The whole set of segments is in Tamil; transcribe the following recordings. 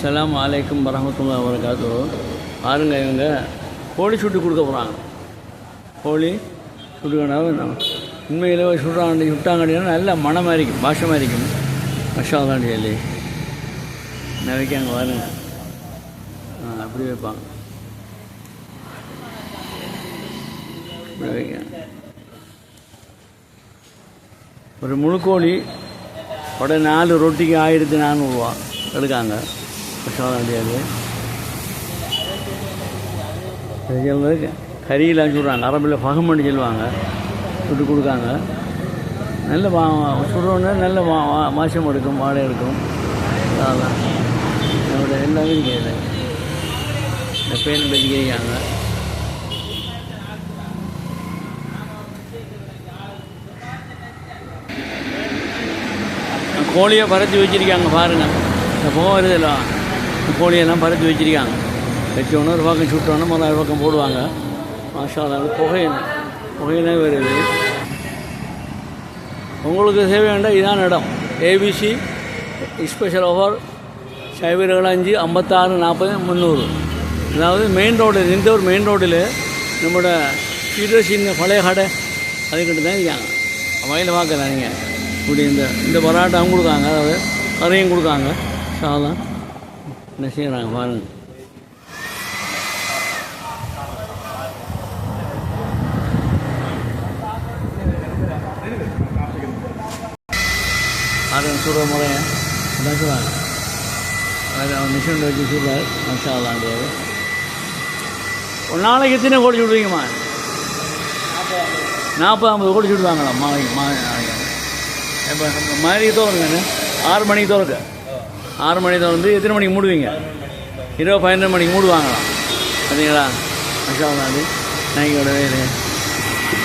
அஸ்லாம் அலைக்கும் வரமத்துல்லா வரகாத்து பாருங்க இவங்க கோழி சுட்டு கொடுக்க போகிறாங்க கோழி சுட்டுக்கணும் உண்மையில் சுடுறாங்க சுட்டாங்கன்னு நல்ல மனமாக இருக்கும். பாஷமாக இருக்கும். மஷாதான் சொல்லி என்ன வைக்காங்க பாருங்க. ஆ அப்படி வைப்பாங்க. இப்படி ஒரு முழுக்கோழி உடனே நாலு ரொட்டிக்கு ஆயிரத்தி நானூறுரூவா எடுக்காங்க. சொல்ல முடியாது சொல்லுறது கறியெல்லாம் சொல்கிறாங்க அரபில் பகமன்னு சொல்லுவாங்க. சுட்டு கொடுக்காங்க. நல்ல வா நல்ல மா மாசம் எடுக்கும் வாடகை எடுக்கும். அதெல்லாம் என்னோட எல்லாமே இருக்குது இந்த பேன் வச்சுக்கிறாங்க கோழியை பறத்து வச்சிருக்காங்க பாருங்கள் இந்த போகிறதெல்லாம். கோழியெல்லாம் பறத்து வச்சிருக்காங்க. வச்சோன்னே ஒரு பக்கம் சுட்டோன்னே முதல் பக்கம் போடுவாங்க. மாஷாலாம் அல்லாஹ் புகை. வருது உங்களுக்கு தேவையான இதான் இடம். ஏபிசி ஸ்பெஷல் ஆஃபர் சைபர்கள் அஞ்சு ஐம்பத்தாறு நாற்பது முந்நூறு. அதாவது மெயின் ரோடு இந்த ஒரு மெயின் ரோடில் நம்மளோட சின்ன பழைய கடை. அதுக்கிட்ட தான் இருக்காங்க. வயலில் பார்க்குறாங்க. இப்படி இந்த இந்த பரோட்டாவும் கொடுக்காங்க. அதாவது கறியும் கொடுக்காங்க. சாதம் என்ன செய்கிறாங்க பாருங்க பாருங்க சுடுற முறையை சொல்லுவாங்க அவன் மிஷின் வச்சு சுடுறாரு மசாலா முடியாது ஒரு நாளைக்கு எத்தனை கோடி சுடுவீங்கம்மா நாற்பது ஐம்பது கோடி சுடுவாங்களா மாவை மா இப்போ மாதிரி தோறுங்க ஆறு மணிக்கு திறக்க ஆறு மணி திறந்து எத்தனை மணிக்கு மூடுவீங்க? இருபது பதினொரு மணிக்கு மூடுவாங்களாம் பார்த்தீங்களா மஷாலாது நாய்க்கோட வேறு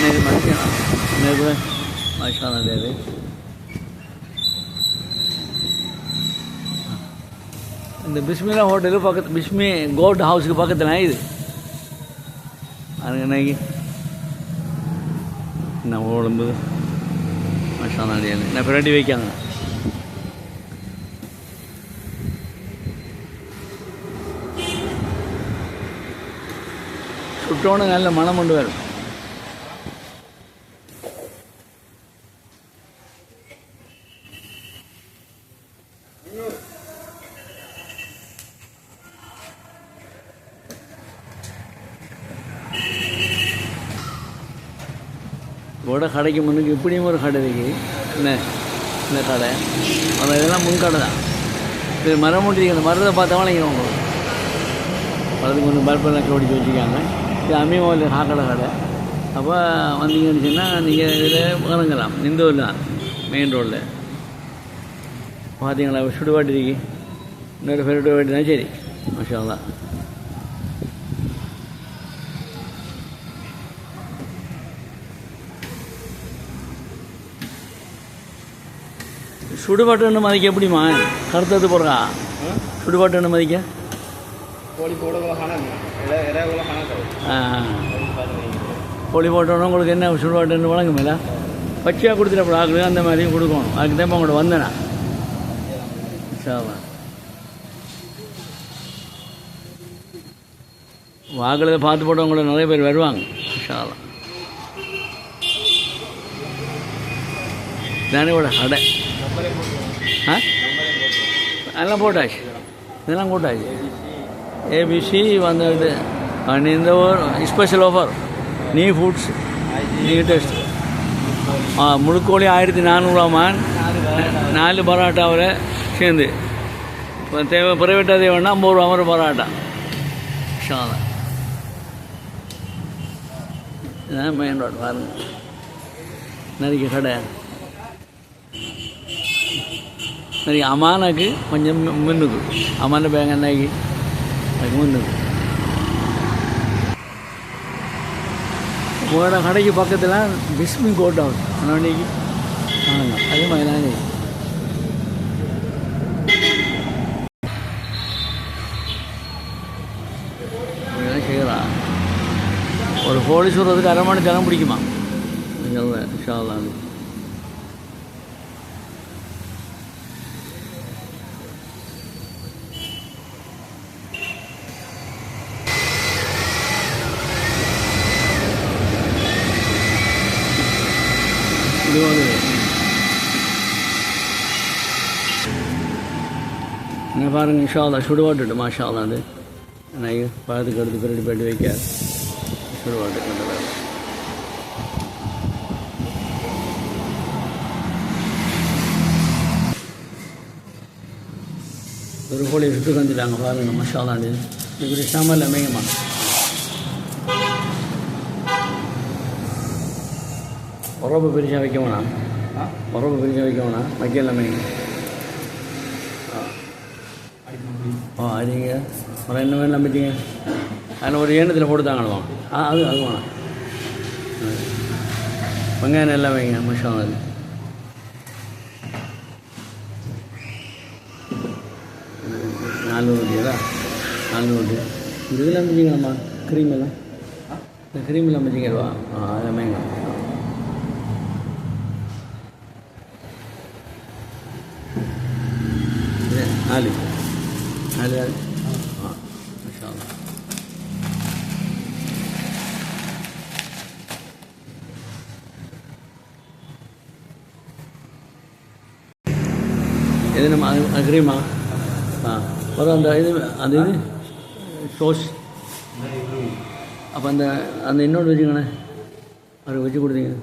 நேரு மனுஷன்? நேரு மஷாலா வேறு இந்த பிஸ்மிலா ஹோட்டலு பக்கத்து பிஸ்மி கோல்ட் ஹவுஸுக்கு பக்கத்தில் இது. அதுக்கு நாய்க்கு என்ன உடம்பு மஷாலா அடியாது நான் வைக்காங்க? சுட்டோன்னு நல்ல மனம் கொண்டு வரும். கூட கடைக்கு முன்னுக்கு இப்படியும் ஒரு கடை இருக்குது என்ன? இந்த கடை? ஆனால் இதெல்லாம் முன் கடை தான். இது மரம் மூட்டி அந்த மரத்தை பார்த்தவங்க நீங்கள் உங்களுக்கு. அதுக்கு ஒன்று பல்பெல்லாம் ஓடிச்சு வச்சுருக்காங்க. இது அம்மிமாவில் காக்கடை கடை. அப்போ வந்தீங்கன்னு சொன்னால் நீங்கள் இதில் இறங்கலாம். இந்தூரில் தான் மெயின் ரோட்டில் பார்த்தீங்களா சுடுபாட்டு இருக்கு. இன்னொரு பெருட்டு வாட்டி தான் சரி. மஷா தான் சுடுபாட்டுன்னு மதிக்க எப்படிம்மா? கருத்தது போடுறா. சுடுபாட்டுன்னு மதிக்க? கோழி போட்டோன்னா உங்களுக்கு என்ன சுடுபாட்டுன்னு வழங்குமில்ல பச்சையாக கொடுத்துட்டு ஆக்குது அந்த மாதிரியும் கொடுக்கணும். அதுக்கு தான் உங்களோட வந்தேனா? சாவா வாக்கில் பார்த்து போட்டவங்கள நிறைய பேர் வருவாங்க. ஷாலாம் தானே கூட. ஆ? எல்லாம் போட்டாச்சு. இதெல்லாம் போட்டாச்சு. ஏபிசி வந்துட்டு அண்ட் இந்த ஒரு ஸ்பெஷல் ஆஃபர் நீ ஃபுட்ஸ் நீ டெஸ்ட் ஆ முழுக்கோழி ஆயிரத்தி நானூறாமான் நாலு பரோட்டாவில் சேர்ந்து. இப்போ தேவை பிரைவேட்டாக தேவைன்னா ஐம்பது ரூபா மாதிரி பரோட்டா. ஷாதான் இதுதான் மெயின் ரோடு பாருங்க. நிறைய கடை. நிறைய அமானாக்கு கொஞ்சம் மு- முன்னுக்கு. அமான பேங்க் அன்னைக்கு அதுக்கு போகிற கடைக்கு பக்கத்தில் பிஸ்மி கோட் ஹவுஸ் அன்னைக்கு ஆமாங்க அதே மாதிரி தானே இதெல்லாம் ஒரு போலீஸ் வர்றதுக்கு அரை மணி நேரம் பிடிக்குமா? சொல்லுவேன் ஷாலாம் இங்கே பாருங்க இன்ஷால்லா சுடுவாட்டு மாஷாலா அது. நான் பழத்துக்கு எடுத்து பின்னாடி போயிட்டு வைக்க சுடுவாட்டு கொண்டு வர ஒரு கோழி சுட்டு வந்துட்டாங்க பாருங்க மசாலா அது. இப்படி சாம்பாரில் மேங்கம்மா உறவு பிரிச்சா வைக்க வேணாம். உறவு பிரிச்சா வைக்க வைக்கலாமே அதுங்க அப்புறம் என்ன வேணும் நம்பிட்டீங்க? அதில் ஒரு எண்ணத்தில் போட்டு தாங்கணும் ஆ அது அது வேணாம். வெங்காயம் நல்லா வைங்க மசாலா அது நாலு ரொட்டியா நாலு ரொட்டி இந்த இதெல்லாம் வச்சுக்கலாமா க்ரீம் எல்லாம்? இந்த க்ரீம் எல்லாம் வச்சுக்கிறவா ஆ அதெல்லாம் நாலு. இது நாலு நாலு நாலு ஆ மாஷா இது நம்ம அக்ரிமா ஆ அப்புறம் அந்த இது அந்த இது சோஸ் அப்போ அந்த அந்த இன்னொன்று வச்சுக்கண்ணே அது வச்சு கொடுத்தீங்க